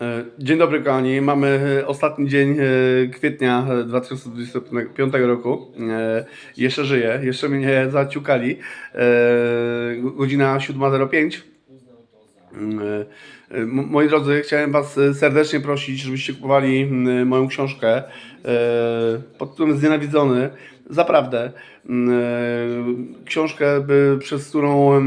E, Dzień dobry kochani, mamy e, ostatni dzień e, kwietnia e, 2025 roku. Jeszcze żyję, jeszcze mnie nie zaciukali. Go- Godzina 7.05. Mm, e, e, m- Moi drodzy, chciałem Was serdecznie prosić, żebyście kupowali moją książkę pod tytułem Znienawidzony. Zaprawdę. Książkę, przez którą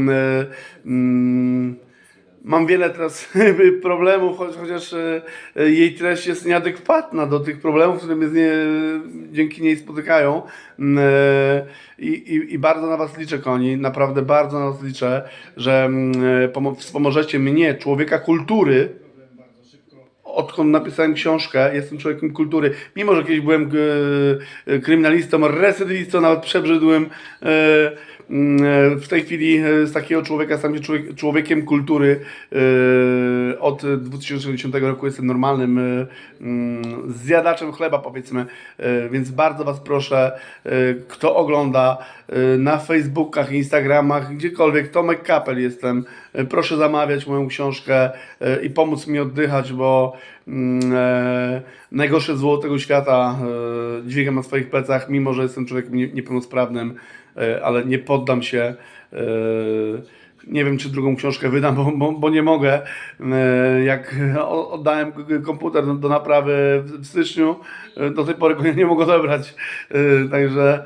Mam wiele teraz problemów, choć, chociaż e, jej treść jest nieadekwatna do tych problemów, które mnie nie, dzięki niej spotykają. Mm, e, I, i, I bardzo na Was liczę, koni. Naprawdę bardzo na Was liczę, że mm, e, pomo- wspomożecie mnie, człowieka kultury, odkąd napisałem książkę, jestem człowiekiem kultury, mimo że kiedyś byłem kryminalistą, recydywistą, nawet przebrzydłym, w tej chwili e, z takiego człowieka stałem się człowiek, człowiekiem kultury. E, Od 2010 roku jestem normalnym e, mm, zjadaczem chleba, powiedzmy, E, więc bardzo Was proszę, e, kto ogląda e, na Facebookach, Instagramach, gdziekolwiek, Tomek Kapel jestem, e, proszę zamawiać moją książkę e, i pomóc mi oddychać, bo mm, e, najgorsze zło tego świata e, dźwigam na swoich plecach, mimo że jestem człowiekiem nie- niepełnosprawnym, e, ale nie poddam się. e, Nie wiem, czy drugą książkę wydam, bo, bo, bo nie mogę. E, Jak oddałem komputer do, naprawy w styczniu, e, do tej pory go nie mogę odebrać. E, Także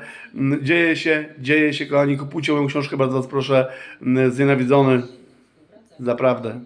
dzieje się, dzieje się, kochani. Kupujcie moją książkę, bardzo Was proszę. Znienawidzony. Naprawdę.